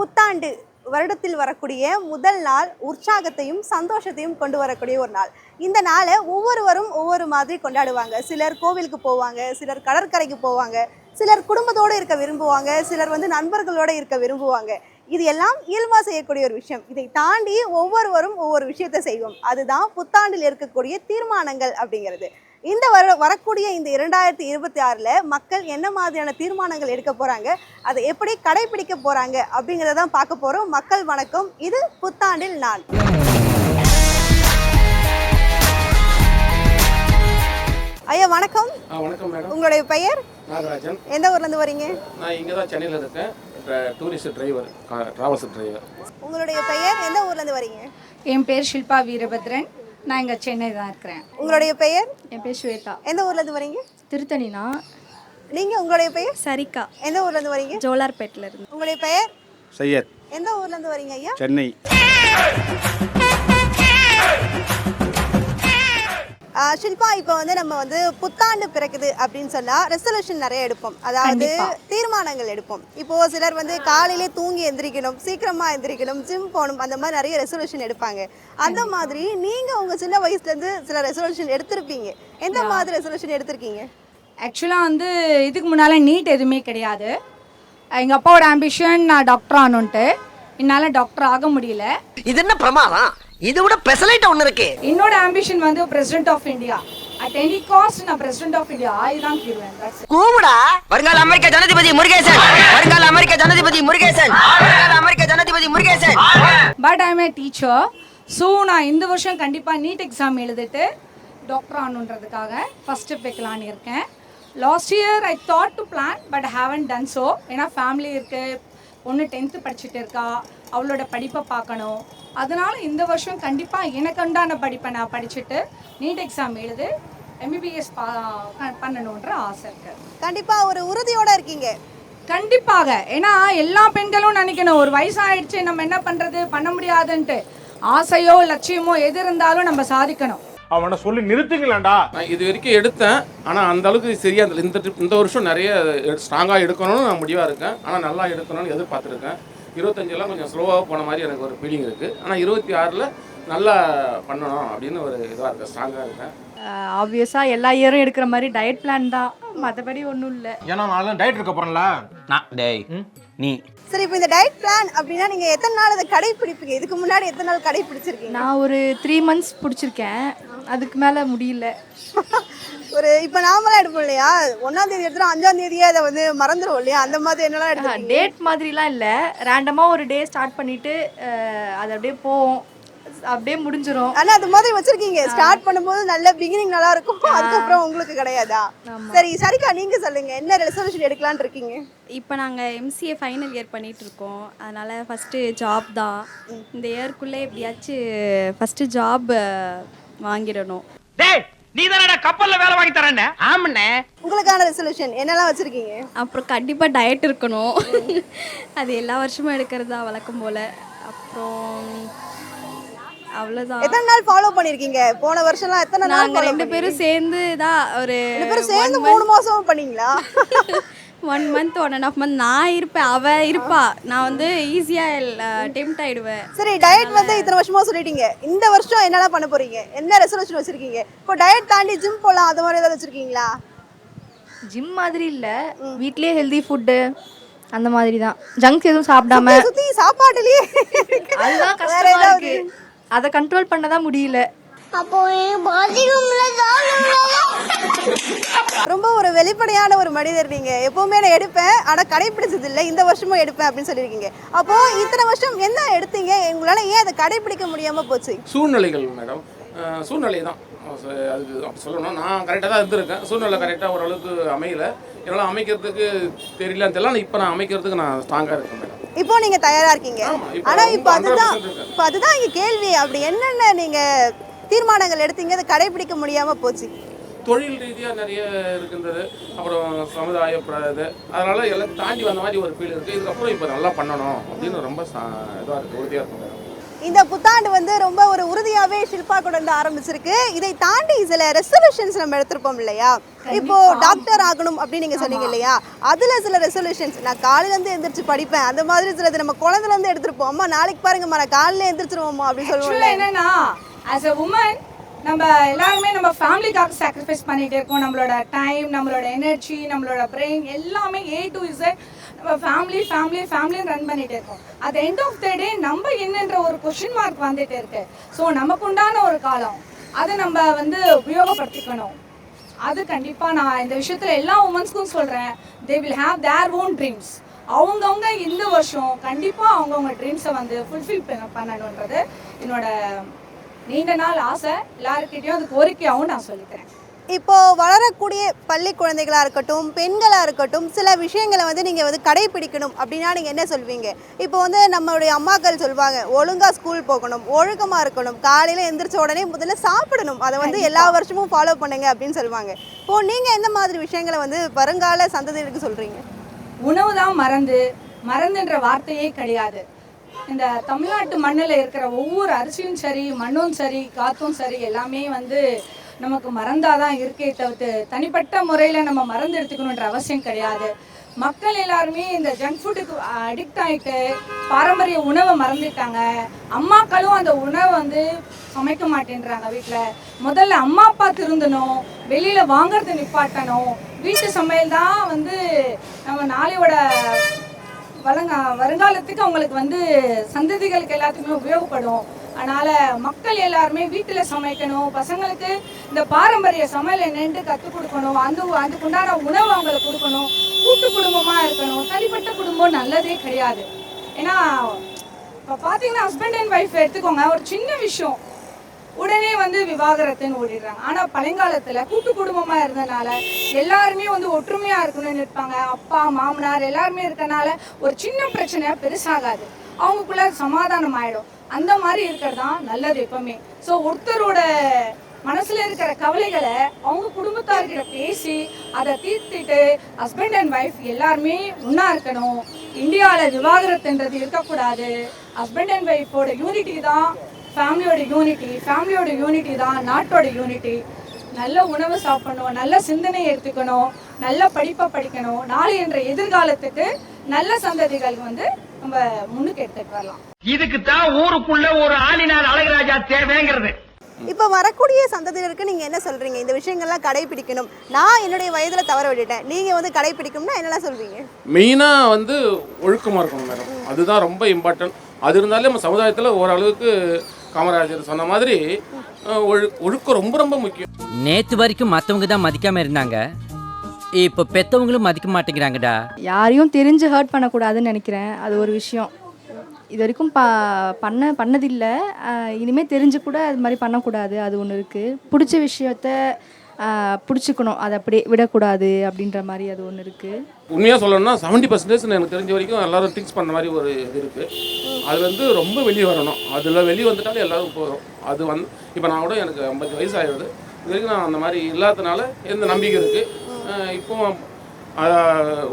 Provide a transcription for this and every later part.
புத்தாண்டு வருடத்தில் வரக்கூடிய முதல் நாள் உற்சாகத்தையும் சந்தோஷத்தையும் கொண்டு வரக்கூடிய ஒரு நாள். இந்த நாளை ஒவ்வொருவரும் ஒவ்வொரு மாதிரி கொண்டாடுவாங்க. சிலர் கோவிலுக்கு போவாங்க சிலர் கடற்கரைக்கு போவாங்க சிலர் குடும்பத்தோடு இருக்க விரும்புவாங்க சிலர் வந்து நண்பர்களோடு இருக்க விரும்புவாங்க. இது எல்லாம் இயல்பாக செய்யக்கூடிய ஒரு விஷயம். இதை தாண்டி ஒவ்வொருவரும் ஒவ்வொரு விஷயத்தை செய்வோம். அதுதான் புத்தாண்டில் இருக்கக்கூடிய தீர்மானங்கள் அப்படிங்கிறது. இந்த வர வரக்கூடிய இந்த இரண்டாயிரத்தி இருபத்தி ஆறில் மக்கள் என்ன மாதிரியான தீர்மானங்கள் எடுக்க போகிறாங்க அதை எப்படி கடைபிடிக்க போகிறாங்க அப்படிங்கிறத தான் பார்க்க போகிறோம் மக்கள் வணக்கம். இது புத்தாண்டில் நான். ஐயா வணக்கம். வணக்கம் மேடம். உங்களுடைய பெயர்? நாகராஜன். எந்த ஊர்லேருந்து வரீங்க? நான் இங்கே தான் சென்னையில் இருக்கேன். ட்ர- டூரிஸ்ட் டிரைவர் ட்ராவல்ஸ் டிரைவர் உங்களுடைய பெயர்? எந்த ஊர்லேருந்து வரீங்க? என் பேர் ஷில்பா வீரபத்ரன். நான் இங்கே சென்னை தான் இருக்கிறேன். உங்களுடைய பெயர்? என் பேர் ஸ்வேதா. எந்த ஊர்லேருந்து வரீங்க? திருத்தணினா நீங்கள் உங்களுடைய பெயர்? சரிகா எந்த ஊர்லேருந்து வரீங்க? ஜோலார்பேட்டில் இருந்து. உங்களுடைய பெயர்? சையத். எந்த ஊர்லேருந்து வரீங்க ஐயா? சென்னை. ஷில்பா இப்போ வந்து நம்ம வந்து புத்தாண்டு பிறக்குது அப்படின்னு சொன்னா ரெசல்யூஷன் நிறைய எடுப்போம். அதாவது தீர்மானங்கள் எடுப்போம். இப்போ சிலர் வந்து காலையிலே தூங்கி எந்திரிக்கணும் சீக்கிரமா எந்திரிக்கணும் ஜிம் போகணும் அந்த மாதிரி நிறைய ரெசல்யூஷன் எடுப்பாங்க. அந்த மாதிரி நீங்க உங்க சின்ன வயசுல இருந்து சில ரெசல்யூஷன் எடுத்திருப்பீங்க. எந்த மாதிரி ரெசல்யூஷன் எடுத்திருக்கீங்க? ஆக்சுவலாக வந்து இதுக்கு முன்னால் நீட் எதுவுமே கிடையாது. எங்கள் அப்பாவோட ஆம்பிஷன் நான் டாக்டர் ஆகணுன்ட்டு என்னால் டாக்டர் ஆக முடியல. இது என்ன பிரமாதம்? இது விட பெசலைட் ஒண்ணு இருக்கு. என்னோட ஆம்பிஷன் வந்து president of India at any cost நான் பிரசிடென்ட் ஆஃப் இந்தியா ஆகிதான் தீருவேன். கூவுடா. வருங்கால அமெரிக்க ஜனாதிபதி முருகேசன். வருங்கால அமெரிக்க ஜனாதிபதி முருகேசன். வருங்கால அமெரிக்க ஜனாதிபதி Murugesan. But I am a teacher so நான் இந்த வருஷம் கண்டிப்பாக நீட் எக்ஸாம் எழுதிட்டு டாக்டர் ஆகணுன்றதுக்காக ஃபஸ்ட் ஸ்டெப் வைக்கலான்னு இருக்கேன். Last year I thought to plan but haven't done so ஏன்னா ஃபேமிலி இருக்குது பொண்ணு டென்த்து படிச்சுட்டு இருக்கா அவளோட படிப்பை பார்க்கணும். அதனால இந்த வருஷம் கண்டிப்பாக எனக்கு உண்டான படிப்பை நான் படிச்சுட்டு நீட் எக்ஸாம் எழுது எம்பிபிஎஸ் பா பண்ணணுன்ற ஆசை இருக்குது கண்டிப்பா ஒரு உறுதியோட இருக்கீங்க. கண்டிப்பாக. ஏன்னா எல்லா பெண்களும் நினைக்கணும் ஒரு வயசாயிடுச்சு நம்ம என்ன பண்றது? பண்ண முடியாதுன்ட்டு. ஆசையோ லட்சியமோ எது இருந்தாலும் நம்ம சாதிக்கணும். அவனை சொல்லி நிறுத்துங்களேன்டா. நான் இது வரைக்கும் எடுத்தேன். ஆனால் அந்த அளவுக்கு சரியா இருந்தது. இந்த trip- இந்த வருஷம் நிறைய ஸ்ட்ராங்காக எடுக்கணும்னு நான் முடிவாக இருக்கேன். ஆனால் நல்லா எடுக்கணும்னு எதிர்பார்த்துருக்கேன். இருபத்தஞ்செல்லாம் கொஞ்சம் ஸ்லோவாக போன மாதிரி எனக்கு ஒரு ஃபீலிங் இருக்குது ஆனால் இருபத்தி ஆறில் நல்லா பண்ணணும் அப்படின்னு ஒரு இதாக இருக்கேன். ஸ்ட்ராங்காக இருக்கேன். ஆப்வியஸாக எல்லா இயரும் எடுக்கிற மாதிரி டயட் பிளான் தான். மற்றபடி ஒன்றும் இல்லை. ஏன்னா நான் டயட் இருக்க போறேன்ல. நான் டேய் நீ. சரி இப்போ இந்த டயட் பிளான் அப்படின்னா நீங்க எத்தனை நாள் அதை கடைபிடிப்பீங்க இதுக்கு முன்னாடி எத்தனை நாள் கடைபிடிச்சிருக்கீங்க நான் ஒரு த்ரீ மந்த்ஸ் பிடிச்சிருக்கேன். அதுக்கு மேலே முடியல. ஒரு இப்போ நாமலாம் எடுப்போம் இல்லையா? ஒன்றாம் தேதி எடுத்துட்டு அஞ்சாம் தேதியே அதை வந்து மறந்துடுவோம் இல்லையா? அந்த மாதிரி என்னெல்லாம் எடுத்துருக்கீங்க? டேட் மாதிரிலாம் இல்லை. ரேண்டமாக ஒரு டே ஸ்டார்ட் பண்ணிவிட்டு அது அப்படியே போவோம். அப்படியே முடிஞ்சிரும். ஆனா அது மாதிரி வச்சிருக்கீங்க. ஸ்டார்ட் பண்ணும்போது நல்ல பிகினிங் நல்லா இருக்கும். அதுக்கப்புறம் உங்களுக்கு கிடையாதா? சரி சரிக்கா நீங்க சொல்லுங்க. என்ன ரெசல்யூஷன் எடுக்கலாம்னு இருக்கீங்க? இப்போ நாங்கள் எம்சிஏ ஃபைனல் இயர் பண்ணிட்டு இருக்கோம். அதனால் ஃபஸ்ட்டு ஜாப் தான். இந்த இயர்க்குள்ளே எப்படியாச்சும் ஃபஸ்ட்டு ஜாப் வாங்கிடணும். டேய் நீ தானடா கப்பல்ல வேலை வாங்கி தரேன்னு? ஆமண்ணே. உங்களுக்கான ரெசல்யூஷன் என்னெல்லாம் வச்சிருக்கீங்க? அப்புறம் கண்டிப்பாக டயட் இருக்கணும். அது எல்லா வருஷமும் எடுக்கிறது தான் வழக்கம் போல். அப்புறம் அவ்வளோதான் எத்தனை நாள் ஃபாலோ பண்ணிருக்கீங்க? போன வருஷம்லாம் எத்தனை நாள் ரெண்டு பேரும் சேர்ந்து தான் ஒரு ரெண்டு பேரும் சேர்ந்து மூணு மாசம் பண்ணீங்களா? One month one and half month நான் இருப்பேன் அவள் இருப்பா. நான் வந்து ஈஸியாக டெம்ட் ஆயிடுவேன். சரி டயட் வந்து இத்தனை வருஷமா சொல்லிட்டீங்க. இந்த வருஷம் என்னெல்லாம் பண்ண போறீங்க? என்ன ரெசல்யூஷன் வச்சிருக்கீங்க? இப்போ டயட் தாண்டி ஜிம் போலாம் அது மாதிரி ஏதாவது வச்சிருக்கீங்களா? ஜிம் மாதிரி இல்லை. வீட்லேயே ஹெல்தி ஃபுட்டு அந்த மாதிரி தான். ஜங்க்ஸ் எதுவும் சாப்பிடாம சுத்தி சாப்பாட்டுலயே அதுதான் கஷ்டமா இருக்கு. அதை கண்ட்ரோல் பண்ண தான் முடியல. ரொம்ப ஒரு வெளிப்படையான ஒரு மனிதர் நீங்க. எப்பவுமே நான் எடுப்பேன். ஆனா கடைபிடிச்சது இல்லை. இந்த வருஷமும் எடுப்பேன் அப்படின்னு சொல்லியிருக்கீங்க அப்போ இத்தனை வருஷம் என்ன எடுத்தீங்க? உங்களால ஏன் அதை கடைபிடிக்க முடியாம போச்சு? சூழ்நிலைகள் மேடம் சூழ்நிலை தான். அது அப்படி சொல்லணும். நான் கரெக்டாக தான் இருந்திருக்கேன். சூழ்நிலை கரெக்டாக ஓரளவுக்கு அமையல. என்னால் அமைக்கிறதுக்கு தெரியலன்னு தெரியல. ஆனால் இப்போ நான் அமைக்கிறதுக்கு நான் ஸ்ட்ராங்காக இருக்கேன் மேடம் இப்போ நீங்க தயாரா இருக்கீங்க. ஆனா இப்போ அதுதான் 100% இருக்கேன். இப்போ அதுதான் இங்க கேள்வி. அப்படி என்னென்ன நீங்க தீர்மானங்கள் எடுத்தீங்க அதை கடைபிடிக்க முடியாம போச்சு. தொழில் ரீதியாக நிறைய இருக்கின்றது. அப்புறம் சமுதாய இது. அதனால எல்லாம் தாண்டி வந்த மாதிரி ஒரு ஃபீல் இருக்குது இதுக்கப்புறம் இப்போ நல்லா பண்ணணும் அப்படின்னு ரொம்ப இதாக இருக்குது உறுதியாக இருக்கும் இந்த புத்தாண்டு வந்து ரொம்ப ஒரு உறுதியாவே ஷில்பா இருந்து ஆரம்பிச்சிருக்கு. இதை தாண்டி சில ரெசல்யூஷன்ஸ் நம்ம எடுத்திருப்போம் இல்லையா? இப்போ டாக்டர் ஆகணும் அப்படின்னு நீங்க சொன்னீங்க இல்லையா? அதுல சில ரெசல்யூஷன்ஸ் நான் காலையில இருந்து எந்திரிச்சு படிப்பேன். அந்த மாதிரி சிலது நம்ம குழந்தைல இருந்து எடுத்திருப்போம். அம்மா நாளைக்கு பாருங்கம்மா நான் காலையில எந்திரிச்சிருவோம்மா அப்படின்னு சொல்லுவோம்ல. என்னன்னா ஆஸ் அ உமன் நம்ம எல்லாருமே நம்ம ஃபேமிலிக்காக சாக்ரிஃபைஸ் பண்ணிகிட்டே இருக்கோம். நம்மளோட டைம் நம்மளோட எனர்ஜி நம்மளோட பிரெயின் எல்லாமே ஏ டு இசட் நம்ம ஃபேமிலி ஃபேமிலி ஃபேமிலின்னு ரன் பண்ணிகிட்டே இருக்கோம். At end of the day நம்ம என்னன்ற ஒரு கொஷின் மார்க் வந்துகிட்டே இருக்கு. ஸோ நமக்கு உண்டான ஒரு காலம் அதை நம்ம வந்து உபயோகப்படுத்திக்கணும். அது கண்டிப்பாக நான் இந்த விஷயத்தில் எல்லா உமன்ஸ்க்கும் சொல்கிறேன் they will have their own dreams அவங்கவுங்க இந்த வருஷம் கண்டிப்பாக அவங்கவுங்க ட்ரீம்ஸை வந்து ஃபுல்ஃபில் பண்ணணுன்றது என்னோட நீண்ட நாள் ஆசை எல்லாருக்கிட்டையும் அது கோரிக்கையாகவும் நான் சொல்லிக்கிறேன். இப்போ வளரக்கூடிய பள்ளி குழந்தைகளா இருக்கட்டும் பெண்களா இருக்கட்டும் சில விஷயங்களை வந்து நீங்க வந்து கடைபிடிக்கணும் அப்படின்னா நீங்க என்ன சொல்வீங்க? இப்போ வந்து நம்மளுடைய அம்மாக்கள் சொல்லுவாங்க ஒழுங்கா ஸ்கூல் போகணும் ஒழுக்கமா இருக்கணும் காலையில எந்திரிச்ச உடனே முதல்ல சாப்பிடணும். அதை வந்து எல்லா வருஷமும் ஃபாலோ பண்ணுங்க அப்படின்னு சொல்லுவாங்க இப்போ நீங்க எந்த மாதிரி விஷயங்களை வந்து வருங்கால சந்ததிகளுக்கு சொல்றீங்க? உணவு தான் மறந்து மறந்துன்ற வார்த்தையே கிடையாது. இந்த தமிழ்நாட்டு மண்ணில் இருக்கிற ஒவ்வொரு அரிசியும் சரி மண்ணும் சரி காத்தும் சரி எல்லாமே வந்து நமக்கு மறந்தாதான் இருக்கே தவிர்த்து தனிப்பட்ட முறையில் நம்ம மறந்து எடுத்துக்கணுன்ற அவசியம் கிடையாது. மக்கள் எல்லாருமே இந்த ஜங்க் ஃபுட்டுக்கு அடிக்ட் ஆகிட்டு பாரம்பரிய உணவை மறந்துட்டாங்க. அம்மாக்களும் அந்த உணவை வந்து சமைக்க மாட்டேன்றாங்க வீட்டில் முதல்ல அம்மா அப்பா திருந்தணும் வெளியில் வாங்குறதை நிப்பாட்டணும். வீட்டு சமையல் தான் வந்து நம்ம நாளையோட வழங்க வருங்காலத்துக்கு அவங்களுக்கு வந்து சந்ததிகளுக்கு எல்லாத்துக்குமே உபயோகப்படும். அதனால மக்கள் எல்லாருமே வீட்டில் சமைக்கணும் பசங்களுக்கு இந்த பாரம்பரிய சமையல் நின்று கற்றுக் கொடுக்கணும் அந்த அதுக்குண்டான உணவு அவங்களுக்கு கொடுக்கணும் கூட்டு குடும்பமாக இருக்கணும். தனிப்பட்ட குடும்பம் நல்லதே கிடையாது. ஏன்னா இப்போ பார்த்தீங்கன்னா ஹஸ்பண்ட் அண்ட் ஒய்ஃப் எடுத்துக்கோங்க ஒரு சின்ன விஷயம். உடனே வந்து விவாகரத்துன்னு ஓடிடுறாங்க. ஆனா பழங்காலத்துல கூட்டு குடும்பமா இருந்தனால எல்லாருமே வந்து ஒற்றுமையா இருக்கணும்னு இருப்பாங்க. அப்பா மாமனார் எல்லாருமே இருக்கனால ஒரு சின்ன பிரச்சனை பெருசாகாது. அவங்களுக்குள்ள சமாதானம் ஆயிடும். அந்த மாதிரி இருக்கிறது தான் நல்லது எப்பவுமே. ஸோ ஒருத்தரோட மனசுல இருக்கிற கவலைகளை அவங்க குடும்பத்தார்கிட்ட பேசி அதை தீர்த்துட்டு ஹஸ்பண்ட் அண்ட் ஒய்ஃப் எல்லாருமே ஒன்னா இருக்கணும். இந்தியாவில் விவாகரத்துன்றது இருக்கக்கூடாது. ஹஸ்பண்ட் அண்ட் ஒய்ஃபோட யூனிட்டி தான் ஃபேமிலியோட யூனிட்டி ஃபேமிலியோட யூனிட்டி தான் நாட்டோட யூனிட்டி நல்ல உணவு சாப்பிடணும் நல்ல சிந்தனை எடுத்துக்கணும் நல்ல படிப்பை படிக்கணும். நாளை என்ற எதிர்காலத்துக்கு நல்ல சந்ததிகள் வந்து நம்ம முன்னுக்கு எடுத்துட்டு வரலாம். இதுக்கு தான் ஊருக்குள்ள ஒரு ஆளினார் அழகராஜா தேவைங்கிறது. இப்போ வரக்கூடிய சந்ததியினருக்கு நீங்க என்ன சொல்றீங்க? இந்த விஷயங்கள்லாம் கடைபிடிக்கணும். நான் என்னுடைய வயதுல தவற விட்டுட்டேன். நீங்க வந்து கடைபிடிக்கணும்னா என்னெல்லாம் சொல்வீங்க மெயினாக வந்து ஒழுக்கமாக இருக்கணும் மேடம் அதுதான் ரொம்ப இம்பார்ட்டன்ட் அது இருந்தாலே நம்ம சமுதாயத்தில் ஓரளவுக்கு காமராஜர் சொன்ன மாதிரி ஒழுக்கம் ரொம்ப ரொம்ப முக்கியம். நேத்து வரைக்கும் மத்தவங்க தான் மதிக்காம இருந்தாங்க. இப்ப பெத்தவங்களும் மதிக்க மாட்டேங்கிறாங்கடா. யாரையும் தெரிஞ்சு ஹர்ட் பண்ணக்கூடாதுன்னு நினைக்கிறேன். அது ஒரு விஷயம். இது வரைக்கும் ப பண்ண பண்ணதில்லை. இனிமேல் தெரிஞ்சு கூட அது மாதிரி பண்ணக்கூடாது. அது ஒன்று இருக்குது பிடிச்ச விஷயத்த பிடிச்சிக்கணும். அதை அப்படியே விடக்கூடாது அப்படின்ற மாதிரி அது ஒன்று இருக்குது உண்மையாக சொல்லணும்னா செவன்ட்டி பர்சன்டேஜ் எனக்கு தெரிஞ்ச வரைக்கும் எல்லாரும் திங்ஸ் பண்ண மாதிரி ஒரு இது இருக்குது அது வந்து ரொம்ப வெளியே வரணும். அதில் வெளியே வந்துட்டாலும் எல்லாரும் போதும் அது வந்து இப்போ நான் கூட எனக்கு ஐம்பது வயசு ஆயிடுது இது வரைக்கும் நான் அந்த மாதிரி இல்லாததுனால எந்த நம்பிக்கை இருக்குது இப்போ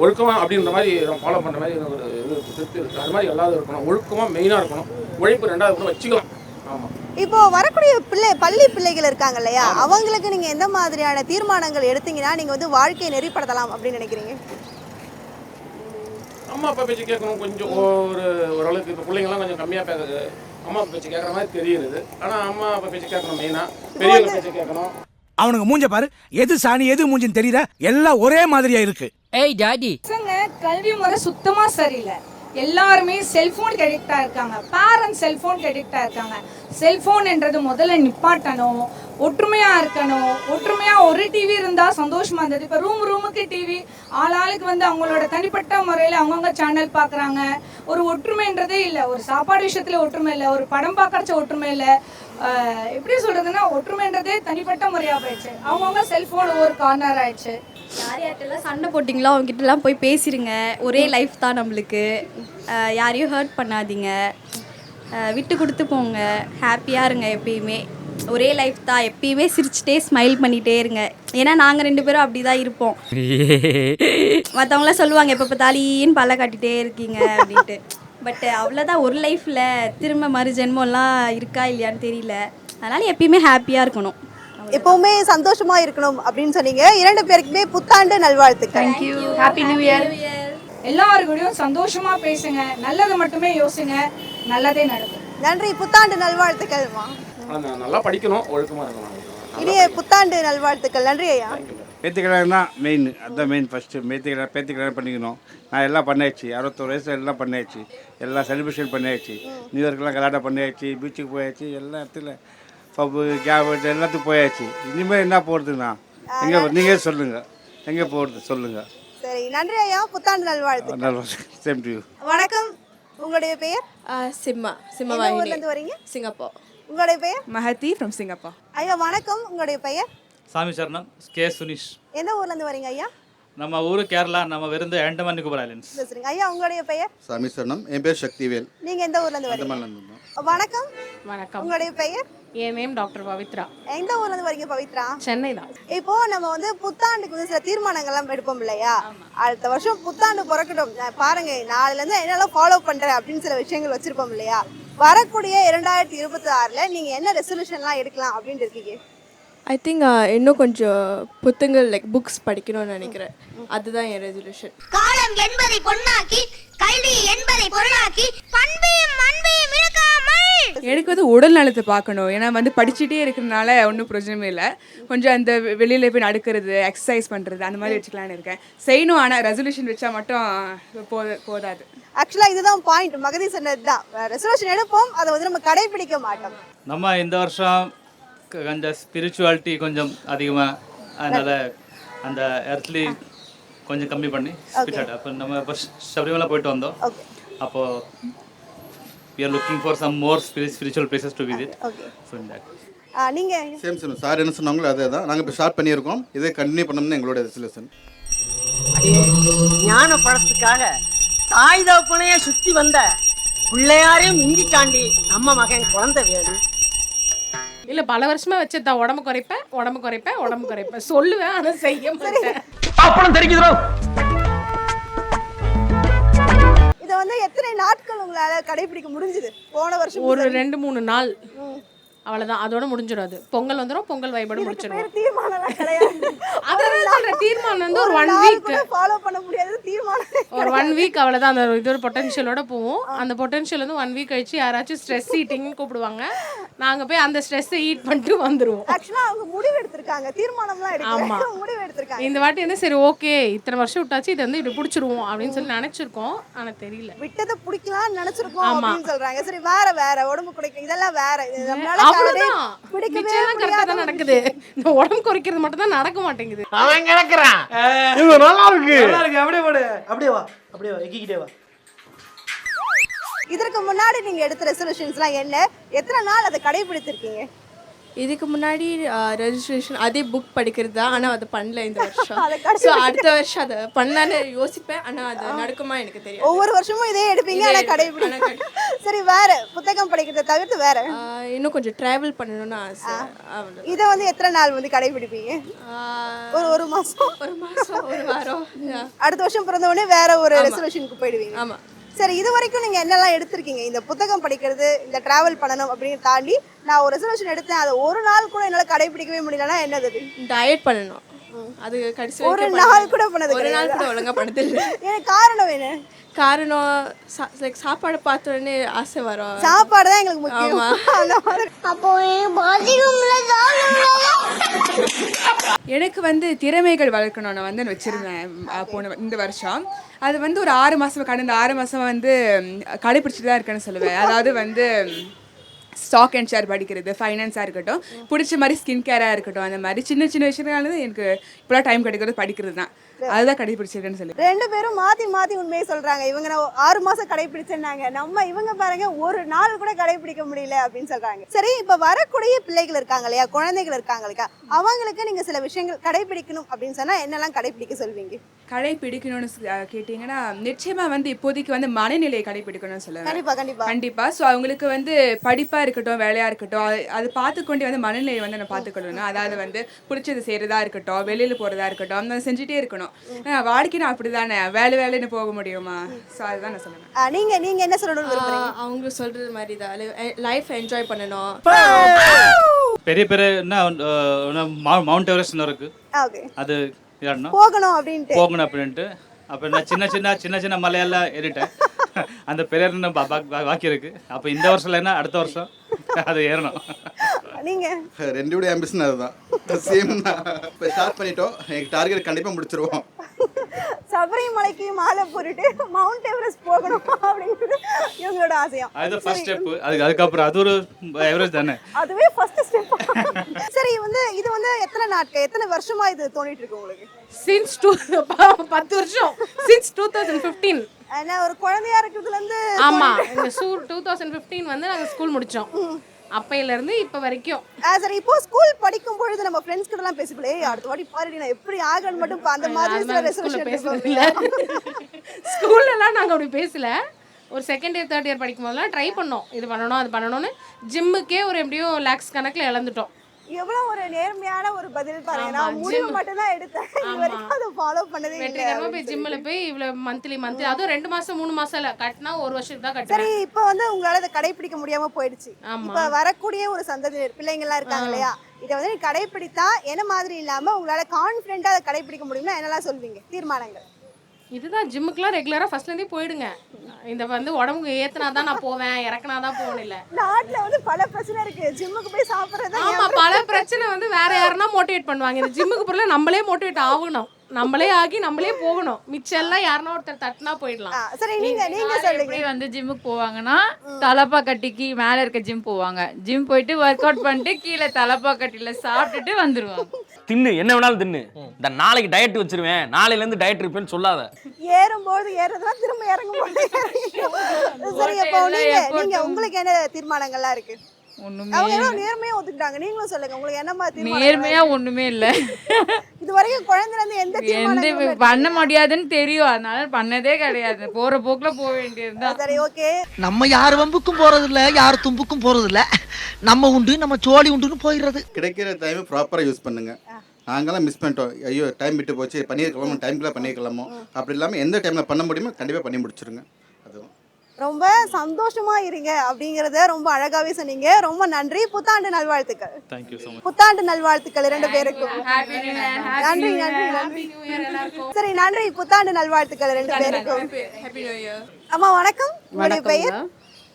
ஒழுக்கமாக அப்படின்ற மாதிரி நான் ஃபாலோ பண்ணுற மாதிரி எனக்கு ஒரு இது திருப்தி இருக்குது அது மாதிரி எல்லாரும் இருக்கணும். ஒழுக்கமாக மெயினாக இருக்கணும். உழைப்பு ரெண்டாவது கூட வச்சுக்கலாம். ஆமாம் இப்போ வரக்கூடிய பிள்ளை பள்ளி பிள்ளைகள் இருக்காங்க இல்லையா அவங்களுக்கு நீங்க எந்த மாதிரியான தீர்மானங்கள் எடுத்தீங்கன்னா நீங்க வந்து வாழ்க்கையை நெறிப்படுத்தலாம் அப்படின்னு நினைக்கிறீங்க? அம்மா அப்பா பேச்சு கேட்கணும். கொஞ்சம் ஒரு ஓரளவுக்கு இப்போ பிள்ளைங்கலாம் கொஞ்சம் கம்மியாக பேசுது அம்மா அப்பா பேச்சு கேட்குற மாதிரி தெரியுது. ஆனால் அம்மா அப்பா பேச்சு கேட்கணும் மெயினாக பெரியவங்க பேச்சு கேட்கணும். அவனுங்க மூஞ்ச பாரு. எது சாணி எது மூஞ்சின்னு தெரியுதா? எல்லாம் ஒரே மாதிரியா இருக்கு. ஏய் பசங்க கல்வி முறை சுத்தமா சரியில்லை. எல்லாருமே செல்போனுக்கு அடிக்டா இருக்காங்க. பேரண்ட்ஸ் செல்போனுக்கு அடிக்டா இருக்காங்க. செல்போன் என்றது முதல்ல நிப்பாட்டணும் ஒற்றுமையா இருக்கணும். ஒற்றுமையா ஒரு டிவி இருந்தா சந்தோஷமா இருந்தது. இப்ப ரூம் ரூமுக்கு டிவி ஆளாளுக்கு வந்து அவங்களோட தனிப்பட்ட முறையில அவங்கவுங்க சேனல் பாக்குறாங்க. ஒரு ஒற்றுமைன்றதே இல்லை. ஒரு சாப்பாடு விஷயத்துல ஒற்றுமை இல்லை. ஒரு படம் பார்க்கறச்ச ஒற்றுமை இல்லை. எப்படி சொல்றதுன்னா ஒற்றுமைன்றதே தனிப்பட்ட முறையா போயிடுச்சு. அவங்கவுங்க செல்போன் ஒவ்வொரு கார்னர் ஆயிடுச்சு. யார் யார்கிட்டலாம் சண்டை போட்டிங்களோ அவங்ககிட்டலாம் போய் பேசிடுங்க ஒரே லைஃப் தான் நம்மளுக்கு. யாரையும் ஹர்ட் பண்ணாதீங்க. விட்டு கொடுத்து போங்க. ஹாப்பியாக இருங்க எப்பயுமே. ஒரே லைஃப் தான். எப்பயுமே சிரிச்சிட்டே ஸ்மைல் பண்ணிகிட்டே இருங்க. ஏன்னா நாங்கள் ரெண்டு பேரும் அப்படி தான் இருப்போம். மற்றவங்களாம் சொல்லுவாங்க எப்போ பார்த்தாலும் ஈன்னு பல்ல காட்டிகிட்டே இருக்கீங்க அப்படின்ட்டு. பட் அவ்வளோதான் ஒரு லைஃப்பில் திரும்ப மறு ஜென்மம்லாம் இருக்கா இல்லையான்னு தெரியல. அதனால் எப்பயுமே ஹாப்பியாக இருக்கணும். எப்பவுமே சந்தோஷமா இருக்கணும் அப்படின்னு சொன்னீங்க. இரண்டு பேருக்குமே புத்தாண்டு நல்வாழ்த்துக்கள். Thank you happy new year எல்லாருக்கூடயும் சந்தோஷமா பேசுங்க. நல்லதை மட்டுமே யோசிங்க. நல்லதே நடக்கும். நன்றி புத்தாண்டு நல்வாழ்த்துக்கள்மா. நான் நல்லா படிக்கணும் ஒழுக்கமாக இருக்கணும். இனிய புத்தாண்டு நல்வாழ்த்துக்கள். நன்றி ஐயா. பேத்தி கல்யாணம் தான் மெயின் அதுதான் மெயின் ஃபஸ்ட்டு பேத்தி கல்யாணம் பேத்தி கல்யாணம் பண்ணிக்கணும். நான் எல்லாம் பண்ணியாச்சு. அறுபத்தோரு வயசு எல்லாம் பண்ணியாச்சு. எல்லாம் செலிப்ரேஷன் பண்ணியாச்சு. நியூ இயர்க்கெல்லாம் கலாட்டம் பண்ணியாச்சு பீச்சுக்கு போயாச்சு. எல்லா இடத்துல பப்பு கேப் எல்லாத்துக்கும் போயாச்சு. இனிமேல் என்ன போகிறதுண்ணா எங்கே நீங்கள் சொல்லுங்கள் எங்கே போகிறது சொல்லுங்கள் சரி நன்றி ஐயா. புத்தாண்டு நல்வாழ்த்து நல்லா சேம் டு வணக்கம். உங்களுடைய பெயர்? சிம்மா. எந்த ஊர்ல இருந்து வரீங்க? சிங்கப்பூர். உங்களுடைய பெயர்? மஹதி ஃப்ரம் சிங்கப்பூர். ஐயா வணக்கம். உங்களுடைய பெயர்? சாமி சரணம். கே. சுனிஷ். எந்த ஊர்ல இருந்து வரீங்க ஐயா? நம்ம ஊரு கேரளா. நம்ம விருந்து ஆண்டமான் நிக்கோபர் ஐலண்ட்ஸ் ஐயா உங்களுடைய பெயர்? சாமி சரணம். என் பேர் சக்திவேல். நீங்க எந்த ஊர்ல இருந்து வரீங்க வணக்கம். வணக்கம். உங்களுடைய பெயர்? என் நேம் டாக்டர் பவித்ரா. எந்த ஊர்ல இருந்து வரீங்க பவித்ரா? சென்னை தான். இப்போ நம்ம வந்து புத்தாண்டுக்கு வந்து சில தீர்மானங்கள்லாம் எடுப்போம் இல்லையா? அடுத்த வருஷம் புத்தாண்டு பிறக்கட்டும். நான் பாருங்க நாளைல இருந்து என்னெல்லாம் ஃபாலோ பண்றேன் அப்படின்னு சில விஷயங்கள் வச்சிருப்போம் இல்லையா? வரக்கூடிய இரண்டாயிரத்தி இருபத்தி ஆறுல நீங்க என்ன ரெசல்யூஷன்லாம் எடுக்கலாம் அப்படின்னு இருக்கீங்க? ஐ திங்க் இன்னும் கொஞ்சம் புத்தகங்கள் லைக் புக்ஸ் படிக்கணும்னு நினைக்கிறேன். அதுதான் என் ரெசல்யூஷன் காலம் என்பதை பொன்னாக்கி கல்வி என்பதை பொருளாக்கி பண்பையும் அன்பையும் எனக்கு வந்து உடல் நலத்தை பார்க்கணும். ஏன்னா வந்து படிச்சுட்டே இருக்கிறதுனால ஒன்றும் பிரச்சனையும் இல்லை. கொஞ்சம் அந்த வெளியில் போய் நடக்கிறது எக்ஸசைஸ் பண்ணுறது அந்த மாதிரி வச்சுக்கலான்னு இருக்கேன். செய்யணும் ஆனால் ரெசல்யூஷன் வச்சா மட்டும் போத போதாது. ஆக்சுவலா இதுதான் பாயிண்ட் மகதி சொன்னது தான் ரெசல்யூஷன் எடுப்போம். அதை வந்து நம்ம கடைபிடிக்க மாட்டோம். நம்ம இந்த வருஷம் கொஞ்சம் ஸ்பிரிச்சுவாலிட்டி கொஞ்சம் அதிகமாக அதனால் அந்த எர்த்லி கொஞ்சம் கம்மி பண்ணி அப்போ நம்ம இப்போ சபரிமலை போயிட்டு வந்தோம். ஓகே அப்போது we are looking for some more spirit, spiritual places to visit. Okay so in that நீங்க சேம் சேம் சார் என்ன சொன்னாங்களோ அதே தான் நாங்கள் இப்போ ஸ்டார்ட் பண்ணியிருக்கோம். இதே கண்டினியூ பண்ணணும்னு எங்களோட ரெசல்யூஷன் ஞான படத்துக்காக தாய் தகப்பனையே சுத்தி வந்த பிள்ளையாரையும் மிஞ்சி தாண்டி நம்ம மகன் குழந்தை வேறு இல்ல பல வருஷமா வச்சதான் உடம்பு குறைப்பேன் உடம்பு குறைப்பேன் உடம்பு குறைப்பேன். சொல்லுவேன் ஆனா செய்ய மாட்டேன். அப்புறம் தெரிஞ்சுக்கிறோம் வந்து எத்தனை நாட்கள் உங்களால கடைபிடிக்க முடிஞ்சது? போன வருஷம் ஒரு ரெண்டு மூணு நாள். அவ்வளவுதான். அதோட முடிஞ்சிடும் அது பொங்கல் வந்துடும் பொங்கல் வைபோட முடிச்சிடும் தீர்மானம் கிடையாது. அதான் சொல்றேன் தீர்மானம் வந்து ஒரு ஒன் வீக் ஃபாலோ பண்ண முடியாது. தீர்மானம் ஒரு ஒன் வீக் அவ்வளோதான் அந்த இது ஒரு பொட்டன்ஷியலோட போவோம். அந்த பொட்டன்ஷியல் வந்து ஒன் வீக் கழிச்சு யாராச்சும் ஸ்ட்ரெஸ் ஈட்டிங்னு கூப்பிடுவாங்க. நாங்கள் போய் அந்த ஸ்ட்ரெஸ்ஸை ஈட் பண்ணிட்டு வந்துடுவோம் ஆக்சுவலா அவங்க முடிவு எடுத்திருக்காங்க. தீர்மானம்லாம். எடுக்கல. முடிவு இந்த வாட்டி வந்து சரி ஓகே இத்தனை வருஷம் விட்டாச்சு இது வந்து இப்படி பிடிச்சிருவோம் அப்படின்னு சொல்லி நினச்சிருக்கோம். ஆனால் தெரியல. விட்டதை பிடிக்கலாம்னு நினைச்சிருக்கோம். அப்படின்னு சொல்றாங்க. சரி வேற வேற உடம்பு குறைக்க இதெல்லாம் வேற. அவ்வளோதான் பிடிக்கவே தான் நடக்குது. இந்த உடம்பு குறைக்கிறது மட்டும் தான் நடக்க மாட்டேங்குது. அவன் கிடக்குறான். இது நல்லா இருக்கு. நல்லா இருக்கு. அப்படியே போடு. அப்படியே வா. அப்படியே வா. எக்கிக்கிட்டே வா. இதற்கு முன்னாடி நீங்க எடுத்த ரெசல்யூஷன்ஸ்லாம் என்ன? எத்தனை நாள் அதை கடைபிடித்திருக்கீங்க? இதுக்கு முன்னாடி ரெஜிஸ்ட்ரேஷன் அதே புக் படிக்கிறது? தான் ஆனால் அதை பண்ணல இந்த வருஷம். ஸோ அடுத்த வருஷம் அதை பண்ணலான்னு யோசிப்பேன். ஆனால் அது நடக்குமா எனக்கு தெரியும் ஒவ்வொரு வருஷமும் இதே எடுப்பீங்க இதே ஆனா எடுப்பேன். கடைபிடி சரி வேற புத்தகம் படிக்கிறதை தவிர்த்து வேற. இன்னும் கொஞ்சம் ட்ராவல் பண்ணணும்னு ஆசை. இதை வந்து எத்தனை நாள் வந்து கடைபிடிப்பீங்க? ஒரு ஒரு மாசம். ஒரு மாதம் ஒரு வாரம். அடுத்த வருஷம் பிறந்த உடனே வேற ஒரு ரெசல்யூஷனுக்கு போயிடுவீங்க. ஆமாம் சரி இது வரைக்கும் நீங்க என்னெல்லாம் எடுத்திருக்கீங்க? இந்த புத்தகம் படிக்கிறது இந்த டிராவல் பண்ணணும் அப்படின்னு தாண்டி நான் ஒரு ரெசல்யூஷன் எடுத்தேன். அதை ஒரு நாள் கூட என்னால கடைபிடிக்கவே முடியலன்னா என்னது அது? டயட் பண்ணணும். அது கடைசி ஒரு நாள். கூட பண்ணது ஒரு நாள்? கூட ஒழுங்கா பண்ணதில்லை எனக்கு காரணம் என்ன? காரணம் லைக் சாப்பாடு பார்த்த உடனே ஆசை வரும். சாப்பாடு தான் எங்களுக்கு முக்கியம். அப்போ எனக்கு வந்து திறமைகள் வளர்க்கணும்னு வந்து வச்சுருந்தேன் போன இந்த வருஷம். அது வந்து ஒரு ஆறு மாதம் கடந்த ஆறு மாதம் வந்து கடைப்பிடிச்சிட்டு தான் இருக்கேன்னு சொல்லுவேன். அதாவது வந்து ஸ்டாக் அண்ட் ஷேர் படிக்கிறது ஃபைனான்ஸாக இருக்கட்டும் பிடிச்ச மாதிரி ஸ்கின் கேராக இருக்கட்டும் அந்த மாதிரி சின்ன சின்ன விஷயங்கள் எனக்கு இப்போலாம் டைம் கிடைக்கிறது படிக்கிறது தான் அதுதான் கடைப்பிடிச்சிருக்கேன்னு சொல்லி. ரெண்டு பேரும் மாத்தி மாத்தி உண்மையை சொல்றாங்க. இவங்க நான் ஆறு மாசம் கடைபிடிச்சிருந்தாங்க நம்ம இவங்க பாருங்க ஒரு நாள் கூட கடைபிடிக்க முடியல அப்படின்னு சொல்றாங்க. சரி இப்ப வரக்கூடிய பிள்ளைகள் இருக்காங்க இல்லையா? குழந்தைகள் இருக்காங்க இல்லையா? அவங்களுக்கு நீங்க சில விஷயங்கள் கடைபிடிக்கணும் அப்படின்னு சொன்னா என்னெல்லாம் கடைபிடிக்க சொல்வீங்க? கடைபிடிக்கணும்னு கேட்டிங்கன்னா நிச்சயமாக வந்து இப்போதைக்கு வந்து மனநிலையை கடைபிடிக்கணும்னு சொல்லுவேன். கண்டிப்பா கண்டிப்பா. கண்டிப்பாக ஸோ அவங்களுக்கு வந்து படிப்பாக இருக்கட்டும் வேலையாக இருக்கட்டும் அது அது பார்த்துக்கொண்டே வந்து மனநிலையை வந்து நான் பார்த்துக்கணும் அதாவது வந்து பிடிச்சது செய்கிறதா இருக்கட்டும் வெளியில் போகிறதா இருக்கட்டும் அந்த செஞ்சுட்டே இருக்கணும். ஆனா, வாழ்க்கை நான் அப்படி தானே வேலை வேலைன்னு போக முடியுமா? ஸோ அதுதான் நான் சொல்லுவேன். நீங்க நீங்க என்ன சொல்லணும்னு விரும்புறீங்க? அவங்க சொல்கிறது மாதிரி தான் லைஃப் என்ஜாய் பண்ணணும். பெரிய பெரிய என்ன மவுண்ட் எவரெஸ்ட் இருக்கு. ஓகே அது போகணும் அப்படின்ட்டு. போகணும் அப்படின்ட்டு. அப்போ நான் சின்ன சின்ன சின்ன சின்ன மலையெல்லாம் ஏறிட்டேன். அந்த பெரிய பா- பாக்கி இருக்கு. அப்போ இந்த வருஷம் இல்லைன்னா அடுத்த வருஷம்? அது ஏறணும். நீங்க? ரெண்டுடைய ஆம்பிஷன் அதுதான். சேம் தான். இப்போ ஸ்டார்ட் பண்ணிட்டோம். எங்கள் டார்கெட் கண்டிப்பாக முடிச்சிருவோம். சபரிமலைக்கு மாலை போட்டுட்டு மவுண்ட் எவரெஸ்ட் போகணும் அப்படிங்கிறது இவங்களோட ஆசையம் அது ஃபர்ஸ்ட் ஸ்டெப் அதுக்கு அதுக்கப்புறம் அது ஒரு எவரேஜ் தானே? அதுவே ஃபர்ஸ்ட் ஸ்டெப் சரி வந்து இது வந்து எத்தனை நாட்கள் எத்தனை வருஷமா இது தோண்டிட்டு இருக்கு உங்களுக்கு? சின்ஸ் டூ பத்து வருஷம். சின்ஸ் டூ தௌசண்ட் ஃபிஃப்டீன் ஏன்னா ஒரு குழந்தையா இருக்கிறதுல இருந்து ஆமா இந்த சூ டூ தௌசண்ட் ஃபிஃப்டீன் வந்து நாங்கள் ஸ்கூல் முடிச்சோம். அப்பையில இருந்து இப்போ வரைக்கும். சரி இப்போ ஸ்கூல் படிக்கும் பொழுது நம்ம ஃப்ரெண்ட்ஸ் கிட்ட எல்லாம் ஏய் அடுத்த வாட்டி பாருடி நான் எப்படி ஆகணும் மட்டும் அந்த மாதிரி சில ரெசல்யூஷன் இல்ல. ஸ்கூல்லலாம் நாங்கள் அப்படி பேசல. ஒரு செகண்ட் இயர் தேர்ட் இயர் படிக்கும் போதெல்லாம் ட்ரை பண்ணோம். இது பண்ணணும் அது பண்ணணும்னு ஜிம்முக்கே ஒரு எப்படியும் லேக்ஸ் கணக்கில் இழந்துட்டோம். எவ்வளவு ஒரு நேர்மையான ஒரு பதில் பாருங்க. நான் முடிவு. மட்டும் தான் எடுத்தேன். இது. வரைக்கும் அதை ஃபாலோ பண்ணதே இல்லை. போய் ஜிம்மில் போய் இவ்வளோ மந்த்லி மந்த்லி அதுவும் ரெண்டு மாதம் மூணு மாதம் இல்லை. கட்டினா ஒரு வருஷத்துக்கு தான் சரி கட்டுறேன் இப்போ வந்து உங்களால இதை கடைபிடிக்க முடியாம போயிடுச்சு. ஆமா. இப்போ வரக்கூடிய ஒரு சந்ததியினர் பிள்ளைங்கள்லாம் இருக்காங்க இல்லையா? இதை வந்து கடைபிடித்தா என்ன மாதிரி இல்லாம உங்களால கான்ஃபிடென்ட்டா அதை கடைபிடிக்க முடியும்னா என்னெல்லாம் சொல்வீங்க? தீர்மானங்கள். இதுதான் ஜிம்முக்குலாம் ரெகுலராக ஃபர்ஸ்ட்லேருந்தே போயிடுங்க. இந்த வந்து உடம்புக்கு ஏத்துனா தான் நான் போவேன் இறக்குனா தான் போகணும் இல்லை. நாட்டுல வந்து பல பிரச்சனை இருக்கு. ஜிம்முக்கு போய் சாப்பிடுறது ஆமா பல பிரச்சனை வந்து வேற யாருன்னா மோட்டிவேட் பண்ணுவாங்க. இந்த ஜிம்முக்கு பொருள் நம்மளே மோட்டிவேட் ஆகணும். நம்மளே ஆகி நம்மளே போகணும். மிச்சம் எல்லாம் யாருன்னா ஒருத்தர் தட்டினா போயிடலாம். சரி நீங்க நீங்க எப்படி வந்து ஜிம்முக்கு போவாங்கன்னா தலப்பா கட்டிக்கு மேலே இருக்க ஜிம் போவாங்க. ஜிம் போயிட்டு ஒர்க் அவுட் பண்ணிட்டு கீழே தலப்பா கட்டில சாப்பிட்டுட்டு வந்துருவாங்க. தின்னு என்ன வேணாலும் தின்னு. இந்த நாளைக்கு டயட் வச்சிருவேன். நாளையில இருந்து டயட் இருப்பேன்னு சொல்லாத. ஏறும்போது ஏறுறதுலாம் திரும்ப இறங்கும் போது. சரி அப்போ நீங்க நீங்க உங்களுக்கு என்ன தீர்மானங்கள்லாம் இருக்கு? ஒண்ணுமே அவங்க எவ்வளவு நேர்மையா ஒத்துக்கிட்டாங்க. நீங்களும் சொல்லுங்க உங்களுக்கு என்ன மாதிரி நேர்மையா ஒண்ணுமே இல்லை. இது வரைக்கும் குழந்தைல இருந்து எந்த எந்த பண்ண முடியாதுன்னு தெரியும். அதனால பண்ணதே கிடையாது. போற போக்குல போக வேண்டியதுதான். சரி ஓகே. நம்ம யார் வம்புக்கும் போறது இல்ல யார் தும்புக்கும் போறது இல்ல நம்ம உண்டு நம்ம சோழி உண்டுன்னு போயிடுறது. கிடைக்கிற டைமை ப்ராப்பராக யூஸ் பண்ணுங்க. நாங்களாம் மிஸ் பண்ணிட்டோம். ஐயோ டைம் விட்டு போச்சு. பண்ணியிருக்கலாமோ டைம்க்குள்ள பண்ணியிருக்கலாமோ. அப்படி இல்லாமல் எந்த டைமில் பண்ண முடியுமோ கண்டிப்பாக பண்ணி முடிச்சிருங்க. ரொம்ப சந்தோஷமா இருங்க அப்படிங்கறத ரொம்ப அழகாவே சொன்னீங்க. ரொம்ப நன்றி. புத்தாண்டு நல்வாழ்த்துக்கள். தேங்க்யூ ஸோ மச் புத்தாண்டு நல்வாழ்த்துக்கள் இரண்டு பேருக்கும். நன்றி நன்றி நன்றி. சரி நன்றி. புத்தாண்டு நல்வாழ்த்துக்கள் ரெண்டு பேருக்கும். ஹாப்பி நியூ இயர் அம்மா வணக்கம். உங்களுடைய பெயர்?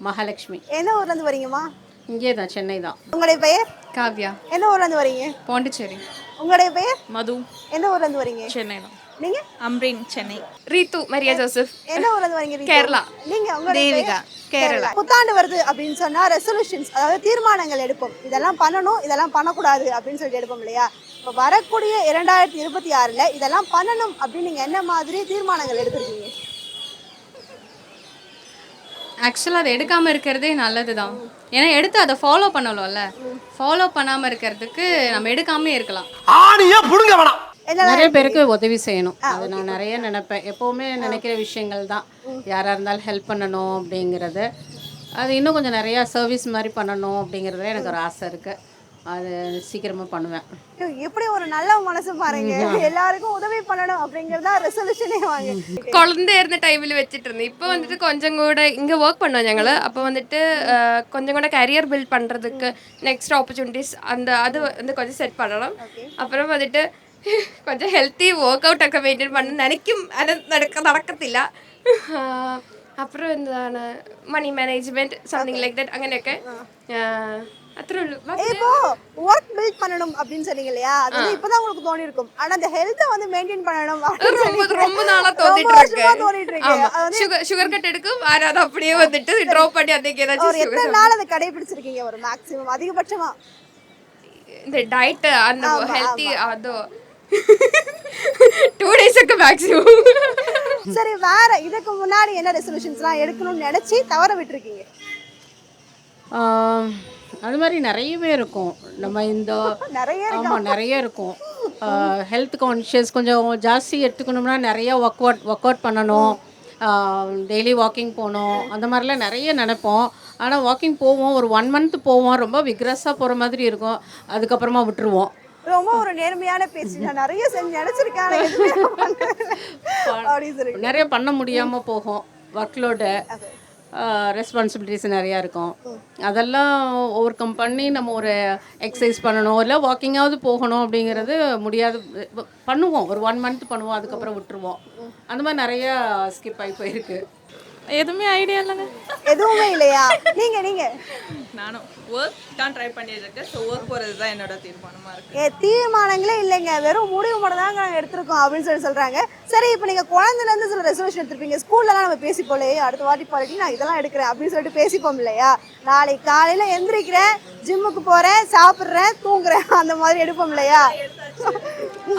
மகாலட்சுமி. எந்த ஊர்ல இருந்து வரீங்கம்மா? இங்கே தான் சென்னை தான் உங்களுடைய பெயர்? காவ்யா. எந்த ஊர்ல இருந்து வரீங்க? பாண்டிச்சேரி. உங்களுடைய பெயர்? மது. எந்த ஊர்ல இருந்து வரீங்க? சென்னை தான் நீங்க? Amreen Chennai. Reethu Maria Joseph. எந்த ஊர்ல வரீங்க? கேரளா. நீங்க உங்களுடைய தேவிகா? கேரளா. புத்தாண்டு வருது அப்படின்னு சொன்னா ரெசல்யூஷன்ஸ் அதாவது தீர்மானங்கள் எடுப்போம். இதெல்லாம் பண்ணணும் இதெல்லாம் பண்ணக்கூடாது அப்படின்னு சொல்லிட்டு எடுப்போம் இல்லையா? இப்போ வரக்கூடிய இரண்டாயிரத்தி இருபத்தி ஆறுல இதெல்லாம் பண்ணணும் அப்படின்னு நீங்க என்ன மாதிரி தீர்மானங்கள் எடுத்திருக்கீங்க? ஆக்சுவலாக அதை எடுக்காமல் இருக்கிறதே நல்லது தான் ஏன்னா எடுத்து அதை ஃபாலோ பண்ணணும்ல. ஃபாலோ பண்ணாமல் இருக்கிறதுக்கு நம்ம எடுக்காமலே இருக்கலாம். ஆணியா புடுங்க வேணாம். நிறைய பேருக்கு உதவி செய்யணும் அது நான் நிறைய நினைப்பேன் எப்போவுமே நினைக்கிற விஷயங்கள் தான் யாராக இருந்தாலும் ஹெல்ப் பண்ணணும் அப்படிங்கிறது அது இன்னும் கொஞ்சம் நிறையா சர்வீஸ் மாதிரி பண்ணணும் அப்படிங்கிறதுல எனக்கு ஒரு ஆசை இருக்குது அது சீக்கிரமாக பண்ணுவேன் ஐயோ, எப்படி ஒரு நல்ல மனசு பாருங்க எல்லாருக்கும் உதவி பண்ணணும் அப்படிங்கறதா ரெசல்யூஷனே வாங்க குழந்தை இருந்த டைமில் வச்சுட்டு இருந்தேன் இப்போ வந்துட்டு கொஞ்சம் கூட இங்கே ஒர்க் பண்ணோம் ഞങ്ങൾ அப்போ வந்துட்டு அஹ், கொஞ்சம் கூட கரியர் பில்ட் பண்ணுறதுக்கு நெக்ஸ்ட் ஆப்பர்ச்சுனிட்டிஸ் அந்த அது வந்து கொஞ்சம் செட் பண்ணணும் அப்புறம் வந்துட்டு கொஞ்சം ഹെൽത്തി വർക്കൗട്ട് ഒക്കെ മെയിൻറ്റെയിൻ പണ്ട് നനയ്ക്കും അത് നടക്ക നടക്കത്തില്ല അപ്പുറം എന്താണ്? Money management something like that അങ്ങനെയൊക്കെ. அத்தனை இப்போ ஒர்க் பில்ட் பண்ணணும் அப்படின்னு சொன்னீங்க இல்லையா அது இப்பதான் உங்களுக்கு தோணி இருக்கும் ஆனா அந்த ஹெல்த் வந்து மெயின்டைன் பண்ணணும் ரொம்ப ரொம்ப நாளா தோண்டிட்டு இருக்கு சுகர் சுகர் கட் எடுக்கும் வேற அது அப்படியே வந்துட்டு ட்ராப் பண்ணி அதுக்கு ஏதாச்சும் எத்தனை நாள் அதை கடைபிடிச்சிருக்கீங்க அதிகபட்சமா இந்த டயட் அந்த ஹெல்த்தி அதோ டூ டேஸுக்கு மேக்ஸிமம் சரி வேற இதுக்கு முன்னாடி என்ன ரெசல்யூஷன்ஸ்லாம் எடுக்கணும்னு நினைச்சு தவற விட்டுருக்கீங்க? அது மாதிரி நிறையவே இருக்கும். நம்ம இந்த நிறைய? ஆமாம் நிறைய இருக்கும். ஹெல்த் கான்ஷியஸ் கொஞ்சம் ஜாஸ்தி எடுத்துக்கணும்னா நிறைய ஒர்க் அவுட் ஒர்க் அவுட் பண்ணணும். டெய்லி வாக்கிங் போகணும். அந்த மாதிரிலாம் நிறைய நினைப்போம். ஆனால் வாக்கிங் போவோம் ஒரு ஒன் மந்த் போவோம். ரொம்ப விக்ரஸாக போகிற மாதிரி இருக்கும். அதுக்கப்புறமா விட்டுருவோம். ரொம்ப ஒரு நேர்மையான பேச்சு. நான் நிறைய செஞ்சு நினைச்சிருக்கேன். அப்படின்னு சொல்லி. நிறைய பண்ண முடியாமல் போகும். ஒர்க்லோடு ரெஸ்பான்சிபிலிட்டிஸ் நிறையா இருக்கும். அதெல்லாம் ஓவர் கம் பண்ணி நம்ம ஒரு எக்ஸசைஸ் பண்ணணும். இல்லை வாக்கிங்காவது போகணும் அப்படிங்கிறது முடியாது. பண்ணுவோம். ஒரு ஒன் மந்த் பண்ணுவோம். அதுக்கப்புறம் விட்டுருவோம். அந்த மாதிரி நிறைய ஸ்கிப் ஆகி போயிருக்கு. எதுவுமே ஐடியா இல்லைங்க. எதுவுமே இல்லையா? நீங்க நீங்க. நானும் ஒர்க் தான் ட்ரை பண்ணிட்டு இருக்கேன் ஸோ ஒர்க் போகிறது தான் என்னோட தீர்மானமாக இருக்கு. ஏ தீர்மானங்களே இல்லைங்க. வெறும் முடிவு மட்டும் தாங்க நாங்கள் எடுத்திருக்கோம் அப்படின்னு சொல்லி சொல்றாங்க. சரி இப்போ நீங்க குழந்தைல இருந்து சில ரெசல்யூஷன் எடுத்திருப்பீங்க. ஸ்கூல்லலாம் நம்ம பேசி போலே அடுத்த வாட்டி பாலிட்டி நான் இதெல்லாம் எடுக்கிறேன் அப்படின்னு சொல்லிட்டு பேசிப்போம் இல்லையா? நாளைக்கு காலையில எந்திரிக்கிறேன் ஜிம்முக்கு போறேன் சாப்பிட்றேன் தூங்குறேன். அந்த மாதிரி எடுப்போம் இல்லையா?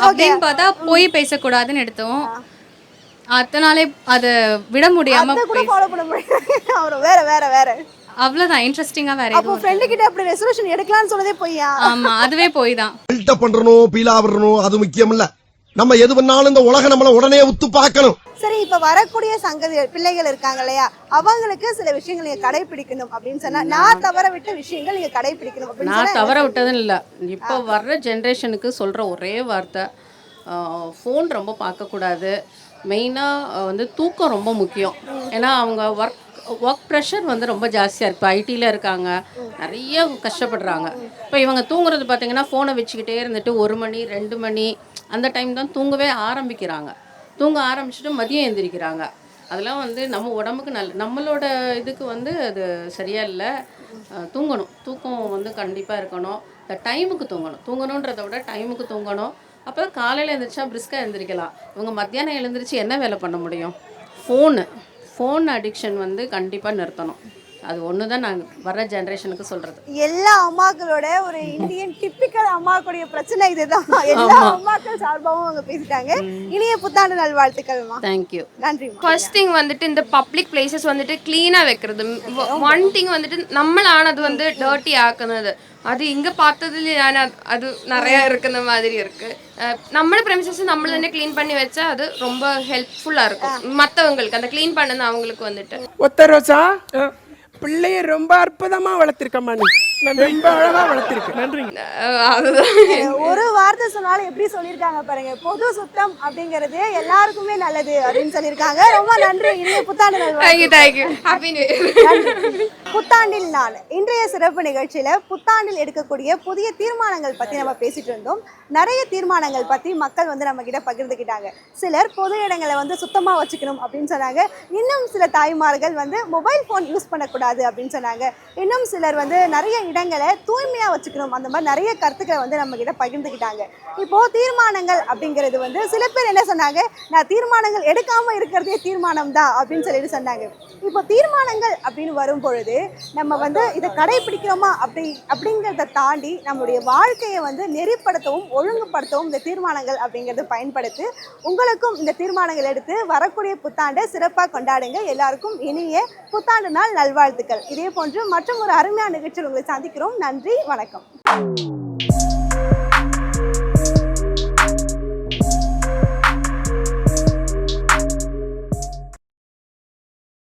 அப்படின்னு பார்த்தா போய் பேசக்கூடாதுன்னு எடுத்தோம். அதனாலே அதை விட முடியாம அதை கூட ஃபாலோ பண்ண முடியாது. அவர் வேற வேற வேற. அவ்வளோதான் இன்ட்ரெஸ்டிங்காக வேற அப்போ ஃப்ரெண்டு கிட்ட அப்படி ரெசல்யூஷன் எடுக்கலாம்னு சொன்னதே பொய்யா? ஆமா அதுவே போய் தான் பில்டப் பண்றணும் பீலா விடணும் அது முக்கியம் இல்ல நம்ம எது பண்ணாலும் இந்த உலக நம்மள உடனே உத்து பார்க்கணும். சரி இப்ப வரக்கூடிய சங்கதி பிள்ளைகள் இருக்காங்க இல்லையா? அவங்களுக்கு சில விஷயங்கள் நீங்க கடைபிடிக்கணும் அப்படின்னு சொன்னா நான் தவற விட்ட விஷயங்கள் நீங்க கடைபிடிக்கணும் அப்படின்னு நான் தவற விட்டதும் இல்லை. இப்போ வர்ற ஜென்ரேஷனுக்கு சொல்கிற ஒரே வார்த்தை ஃபோன் ரொம்ப பார்க்கக்கூடாது. மெயினாக வந்து தூக்கம் ரொம்ப முக்கியம். ஏன்னா அவங்க ஒர்க் ஒர்க் ப்ரெஷர் வந்து ரொம்ப ஜாஸ்தியாக இருக்குது ஐடியில் இருக்காங்க. நிறைய கஷ்டப்படுறாங்க. இப்போ இவங்க தூங்குறது பார்த்தீங்கன்னா ஃபோனை வச்சுக்கிட்டே இருந்துட்டு ஒரு மணி ரெண்டு மணி அந்த டைம் தான் தூங்கவே ஆரம்பிக்கிறாங்க. தூங்க ஆரம்பிச்சுட்டு மதியம் எந்திரிக்கிறாங்க. அதெல்லாம் வந்து நம்ம உடம்புக்கு நல்ல நம்மளோட இதுக்கு வந்து அது சரியாக இல்லை. தூங்கணும். தூக்கம் வந்து கண்டிப்பாக இருக்கணும். இந்த டைமுக்கு தூங்கணும். தூங்கணுன்றதை விட டைமுக்கு தூங்கணும். அப்போ காலையில் எழுந்திரிச்சா பிரிஸ்காக எழுந்திரிக்கலாம் இவங்க மத்தியானம் எழுந்திரிச்சு என்ன வேலை பண்ண முடியும்? ஃபோனு ஃபோன் அடிக்ஷன் வந்து கண்டிப்பாக நிறுத்தணும். அது ஒன்று தான் நாங்கள் வர்ற ஜென்ரேஷனுக்கு சொல்கிறது எல்லா அம்மாக்களோட ஒரு இந்தியன் டிப்பிக்கல் அம்மாக்களுடைய பிரச்சனை இதுதான் எல்லா ஆமா. அம்மாக்கள் சார்பாகவும் அவங்க பேசிட்டாங்க இனிய புத்தாண்டு நல்வாழ்த்துக்கள்மா தேங்க்யூ நன்றி ஃபர்ஸ்ட் திங் வந்துட்டு இந்த பப்ளிக் பிளேசஸ் வந்துட்டு க்ளீனாக வைக்கிறது ஒன் திங் வந்துட்டு நம்மளானது வந்து டர்ட்டி ஆக்குனது அது இங்கே பார்த்ததுல ഞാൻ അത് അത് நிறைய இருக்கிற மாதிரி இருக்கு அஹ் നമ്മുടെ ப்ரெமிசஸ் നമ്മൾ തന്നെ க்ளீன் பண்ணி வச்சா அது ரொம்ப ஹெல்ப்ஃபுல்லாக இருக்கும் மற்றவங்களுக்கு அந்த க்ளீன் பண்ணது அவங்களுக்கு வந்துட்டு ஒத்த ரோசா பிள்ளைய ரொம்ப அற்புதமா வளர்த்துருக்கம்மா நீ. ரொம்ப அழகா வளர்த்திருக்க. நன்றி ஒரு வார்த்தை சொன்னாலும் எப்படி சொல்லியிருக்காங்க பாருங்க. பொது சுத்தம் அப்படிங்கிறது எல்லாருக்குமே நல்லது அப்படின்னு சொல்லியிருக்காங்க. ரொம்ப நன்றி. இனிய புத்தாண்டு. புத்தாண்டில் நான் இன்றைய சிறப்பு நிகழ்ச்சியில புத்தாண்டில் எடுக்கக்கூடிய புதிய தீர்மானங்கள் பத்தி நம்ம பேசிட்டு இருந்தோம். நிறைய தீர்மானங்கள் பத்தி மக்கள் வந்து நம்ம கிட்ட பகிர்ந்துக்கிட்டாங்க. சிலர் பொது இடங்களை வந்து சுத்தமா வச்சுக்கணும் அப்படின்னு சொன்னாங்க. இன்னும் சில தாய்மார்கள் வந்து மொபைல் ஃபோன் யூஸ் பண்ணக்கூடாது அப்படின்னு சொன்னாங்க. இன்னும் சிலர் வந்து நிறைய இடங்களை தூய்மையாக வச்சுக்கணும். அந்த மாதிரி நிறைய கருத்துக்களை வந்து நம்ம கிட்ட பகிர்ந்துக்கிட்டாங்க. இப்போ தீர்மானங்கள் அப்படிங்கிறது வந்து சில பேர் என்ன சொன்னாங்க? நான் தீர்மானங்கள் எடுக்காம இருக்கிறதே தீர்மானம் தான் அப்படின்னு சொல்லிட்டு சொன்னாங்க. இப்போ தீர்மானங்கள் அப்படின்னு வரும் பொழுது நம்ம வந்து இதை கடைபிடிக்கிறோமா அப்படி அப்படிங்கிறத தாண்டி நம்முடைய வாழ்க்கையை வந்து நெறிப்படுத்தவும் ஒழுங்குபடுத்தவும் இந்த தீர்மானங்கள் அப்படிங்கிறது பயன்படுத்து உங்களுக்கும் இந்த தீர்மானங்கள் எடுத்து வரக்கூடிய புத்தாண்டை சிறப்பாக கொண்டாடுங்க. எல்லாருக்கும் இனிய புத்தாண்டு நாள் நல்வாழ்த்துக்கள். இதே போன்று மற்றும் ஒரு அருமையான நிகழ்ச்சியில் உங்களை சந்திக்கிறோம். நன்றி வணக்கம்.